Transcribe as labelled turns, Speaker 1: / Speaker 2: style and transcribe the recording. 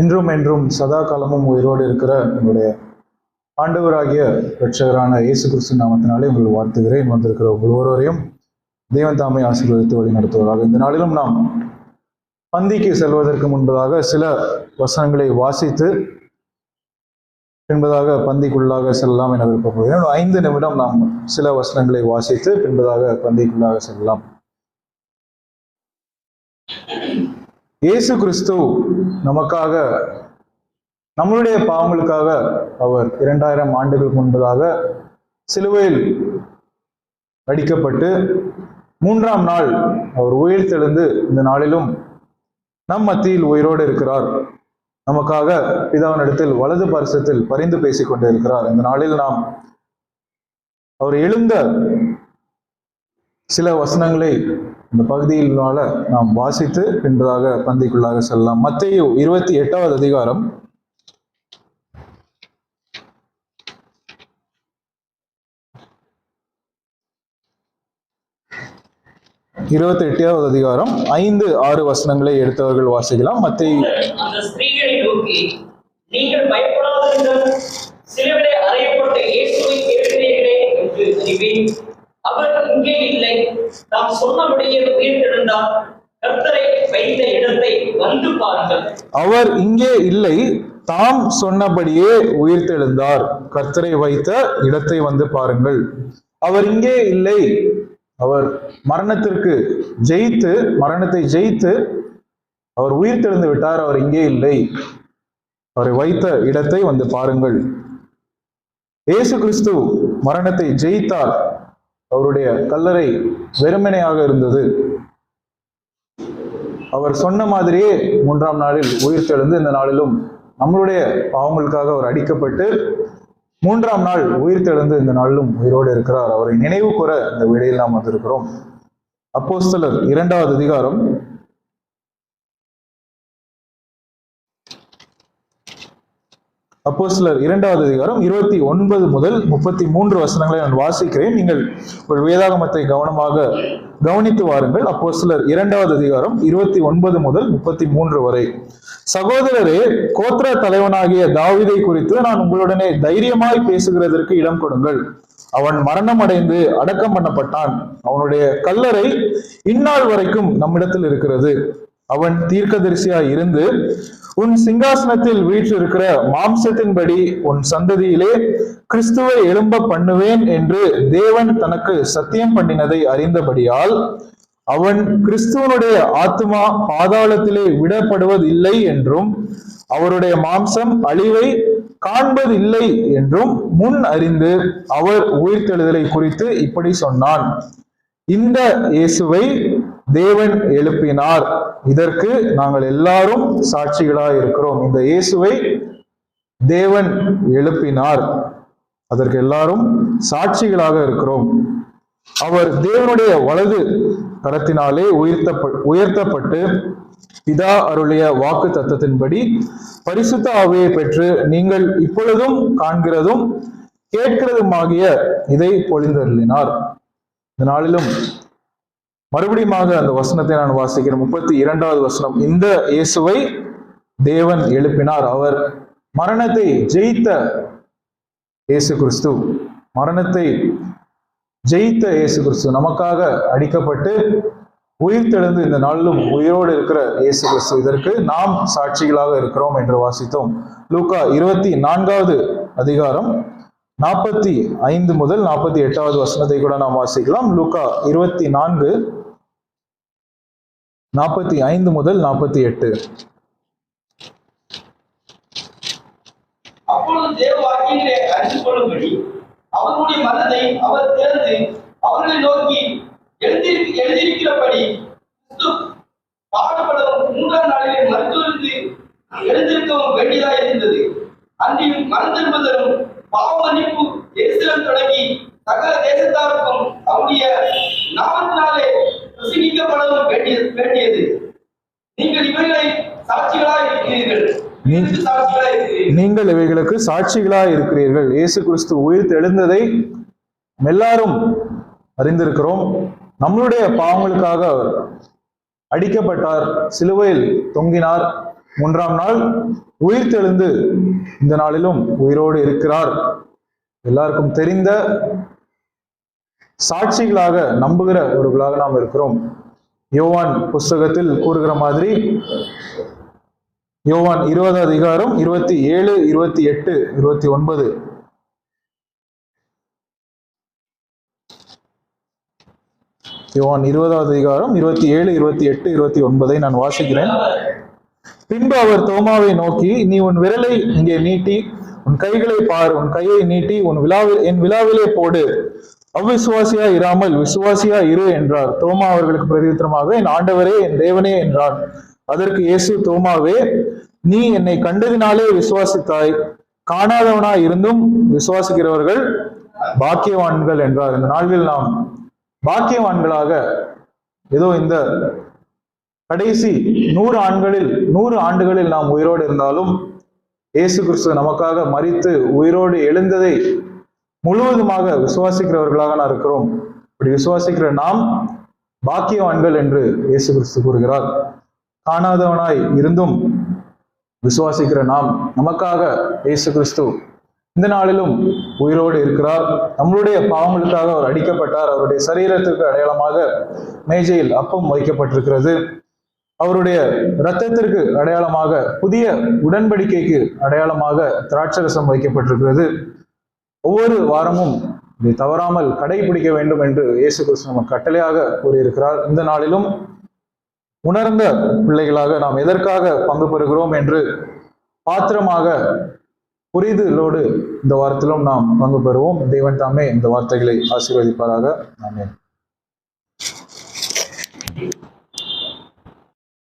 Speaker 1: என்றும் என்றும் சதா காலமும் உயிரோடு இருக்கிற உங்களுடைய ஆண்டவராகிய ரட்சகரான இயேசு கிறிஸ்து நாமத்தினாலே உங்கள் வாழ்த்துகிறேன் வந்திருக்கிற உங்கள் ஒருவரையும் தெய்வன் தாமை ஆசீர்வதித்து வழி நடத்துவதாக இந்த நாளிலும் நாம் பந்திக்கு செல்வதற்கு முன்பதாக சில வசனங்களை வாசித்து பின்பதாக பந்திக்குள்ளாக செல்லலாம் என விருப்பப்படுகிறேன் ஐந்து நிமிடம் நாம் சில வசனங்களை வாசித்து பின்பதாக பந்திக்குள்ளாக செல்லலாம் இயேசு கிறிஸ்து நமக்காக நம்மளுடைய பாவங்களுக்காக அவர் இரண்டாயிரம் ஆண்டுகள் முன்பதாக சிலுவையில் அடிக்கப்பட்டு மூன்றாம் நாள் அவர் உயிர்த்தெழுந்து இந்த நாளிலும் நம் மத்தியில் உயிரோடு இருக்கிறார் நமக்காக பிதாவினிடத்தில் வலது பரிசத்தில் பரிந்து பேசிக் கொண்டிருக்கிறார் இருக்கிறார் இந்த நாளில் நாம் அவர் எழுந்த சில வசனங்களை இந்த பகுதியினால நாம் வாசித்து பின்பதாக பந்திக்குள்ளாக செல்லலாம் மத்திய இருபத்தி எட்டாவது அதிகாரம் இருபத்தி எட்டாவது அதிகாரம் ஐந்து ஆறு வசனங்களை எடுத்தவர்கள் வாசிக்கலாம் மத்திய நீங்கள் அவர் இங்கே இல்லை நாம் சொன்னபடியே உயிர்த்தெழுந்தார் கர்த்தரை வைத்த இடத்தை வந்து பாருங்கள் அவர் இங்கே இல்லை தாம் சொன்னபடியே உயிர்த்தெழுந்தார் கர்த்தரை வைத்த இடத்தை வந்து பாருங்கள் அவர் இங்கே இல்லை அவர் மரணத்திற்கு ஜெயித்து மரணத்தை ஜெயித்து அவர் உயிர்த்தெழுந்து விட்டார் அவர் இங்கே இல்லை அவரை வைத்த இடத்தை வந்து பாருங்கள் இயேசு கிறிஸ்து மரணத்தை ஜெயித்தார் அவருடைய கல்லறை வெறுமனையாக இருந்தது அவர் சொன்ன மாதிரியே மூன்றாம் நாளில் உயிர் தெழுந்து இந்த நாளிலும் நம்மளுடைய பாவங்களுக்காக அவர் அடிக்கப்பட்டு மூன்றாம் நாள் உயிர் தெழுந்து இந்த நாளிலும் உயிரோடு இருக்கிறார் அவரை நினைவு கூற இந்த விடையில் நாம் வந்திருக்கிறோம் அப்போஸ்தலர் இரண்டாவது அதிகாரம் அப்போ சிலர் இரண்டாவது அதிகாரம் இருபத்தி ஒன்பது முதல் முப்பத்தி மூன்று வசனங்களை நான் வாசிக்கிறேன் நீங்கள் ஒரு வேதாகமத்தை கவனமாக கவனித்து வாருங்கள் அப்போ சிலர் இரண்டாவது அதிகாரம் இருபத்தி ஒன்பது முதல் முப்பத்தி மூன்று வரை சகோதரரே கோத்திர தலைவனாகிய தாவிதை குறித்து நான் உங்களுடனே தைரியமாய் பேசுகிறதற்கு இடம் கொடுங்கள் அவன் மரணம் அடைந்து அடக்கம் பண்ணப்பட்டான் அவனுடைய கல்லறை இந்நாள் வரைக்கும் நம்மிடத்தில் இருக்கிறது அவன் தீர்க்கதரிசியா இருந்து உன் சிங்காசனத்தில் வீற்றிருக்கிற மாம்சத்தின்படி உன் சந்ததியிலே கிறிஸ்துவை எழும்ப பண்ணுவேன் என்று தேவன் தனக்கு சத்தியம் பண்ணினதை அறிந்தபடியால் அவன் கிறிஸ்துவனுடைய ஆத்மா பாதாளத்திலே விடப்படுவதில்லை என்றும் அவருடைய மாம்சம் அழிவை காண்பதில்லை என்றும் முன் அறிந்து அவர் உயிர்த்தெழுதலை குறித்து இப்படி சொன்னான் இந்த இயேசுவை தேவன் எழுப்பினார் இதற்கு நாங்கள் எல்லாரும் சாட்சிகளா இருக்கிறோம் இந்த இயேசுவை தேவன் எழுப்பினார் அதற்கு எல்லாரும் சாட்சிகளாக இருக்கிறோம் அவர் தேவனுடைய வலது கரத்தினாலே உயர்த்த உயர்த்தப்பட்டு பிதா அருளிய வாக்கு தத்துவத்தின்படி பரிசுத்த ஆவையை பெற்று நீங்கள் இப்பொழுதும் காண்கிறதும் கேட்கிறதுமாகிய இதை பொழிந்தருளினார் இந்த நாளிலும் மறுபடியும் அந்த வசனத்தை நான் வாசிக்கிறேன் முப்பத்தி இரண்டாவது வசனம் இந்த இயேசுவை தேவன் எழுப்பினார் அவர் மரணத்தை ஜெயித்த இயேசு கிறிஸ்து மரணத்தை ஜெயித்த இயேசு கிறிஸ்து நமக்காக அடிக்கப்பட்டு உயிர் தெழுந்து இந்த நாளிலும் உயிரோடு இருக்கிற இயேசு கிறிஸ்து இதற்கு நாம் சாட்சிகளாக இருக்கிறோம் என்று வாசித்தோம் லூக்கா இருபத்தி நான்காவது அதிகாரம் நாற்பத்தி ஐந்து முதல் நாற்பத்தி எட்டாவது வசனத்தை கூட நாம் வாசிக்கலாம் லூக்கா இருபத்தி நான்கு நாற்பத்தி ஐந்து முதல் நாற்பத்தி எட்டு அப்பொழுது கொள்ளும்படி அவர் அவர்களை நோக்கி எழுதியிருக்கிறபடி நாளிலே எழுந்திருக்கவும் அவருடைய நாமத்தினாலே பிரசங்கிக்கப்படவும் வேண்டியது வேண்டியது நீங்கள் இவைகளை இருக்கிறீர்கள் நீங்கள் இவைகளுக்கு சாட்சிகளா இருக்கிறீர்கள் இயேசு கிறிஸ்து உயிர் தெழுந்ததை எல்லாரும் அறிந்திருக்கிறோம் நம்மளுடைய பாவங்களுக்காக அவர் அடிக்கப்பட்டார் சிலுவையில் தொங்கினார் மூன்றாம் நாள் உயிர் தெழுந்து இந்த நாளிலும் உயிரோடு இருக்கிறார் எல்லாருக்கும் தெரிந்த சாட்சிகளாக நம்புகிற ஒரு நாம் இருக்கிறோம் யோவான் புஸ்தகத்தில் கூறுகிற மாதிரி யோவான் இருபது அதிகாரம் இருபத்தி ஏழு இருபத்தி எட்டு இருபத்தி ஒன்பது யோவான் இருபதாவது அதிகாரம் இருபத்தி ஏழு இருபத்தி எட்டு இருபத்தி ஒன்பதை நான் வாசிக்கிறேன் பின்பு அவர் தோமாவை நோக்கி நீ உன் விரலை இங்கே நீட்டி உன் கைகளை பார் உன் கையை நீட்டி உன் விழாவில் என் விழாவிலே போடு அவ்விசுவாசியா இராமல் விசுவாசியா இரு என்றார் தோமா அவர்களுக்கு பிரதித்திரமாக என் ஆண்டவரே என் தேவனே என்றான் அதற்கு இயேசு தோமாவே நீ என்னை கண்டதினாலே விசுவாசித்தாய் காணாதவனா இருந்தும் விசுவாசிக்கிறவர்கள் பாக்கியவான்கள் என்றார் இந்த நாளில் நாம் பாக்கியவான்களாக ஏதோ இந்த கடைசி நூறு ஆண்களில் நூறு ஆண்டுகளில் நாம் உயிரோடு இருந்தாலும் இயேசு கிறிஸ்து நமக்காக மறித்து உயிரோடு எழுந்ததை முழுவதுமாக விசுவாசிக்கிறவர்களாக நான் இருக்கிறோம் இப்படி விசுவாசிக்கிற நாம் பாக்கியவான்கள் என்று இயேசு கிறிஸ்து கூறுகிறார் காணாதவனாய் இருந்தும் விசுவாசிக்கிற நாம் நமக்காக இயேசு கிறிஸ்து இந்த நாளிலும் உயிரோடு இருக்கிறார் நம்மளுடைய பாவங்களுக்காக அவர் அடிக்கப்பட்டார் அவருடைய சரீரத்திற்கு அடையாளமாக மேஜையில் அப்பம் வைக்கப்பட்டிருக்கிறது அவருடைய இரத்தத்திற்கு அடையாளமாக புதிய உடன்படிக்கைக்கு அடையாளமாக திராட்சரசம் வைக்கப்பட்டிருக்கிறது ஒவ்வொரு வாரமும் இதை தவறாமல் கடைபிடிக்க வேண்டும் என்று இயேசு கிறிஸ்து நமக்கு கட்டளையாக கூறியிருக்கிறார் இந்த நாளிலும் உணர்ந்த பிள்ளைகளாக நாம் எதற்காக பங்கு பெறுகிறோம் என்று பாத்திரமாக புரிதலோடு இந்த வாரத்திலும் நாம் பங்கு பெறுவோம் தெய்வன் தாமே இந்த வார்த்தைகளை ஆசீர்வதிப்பாராக நான்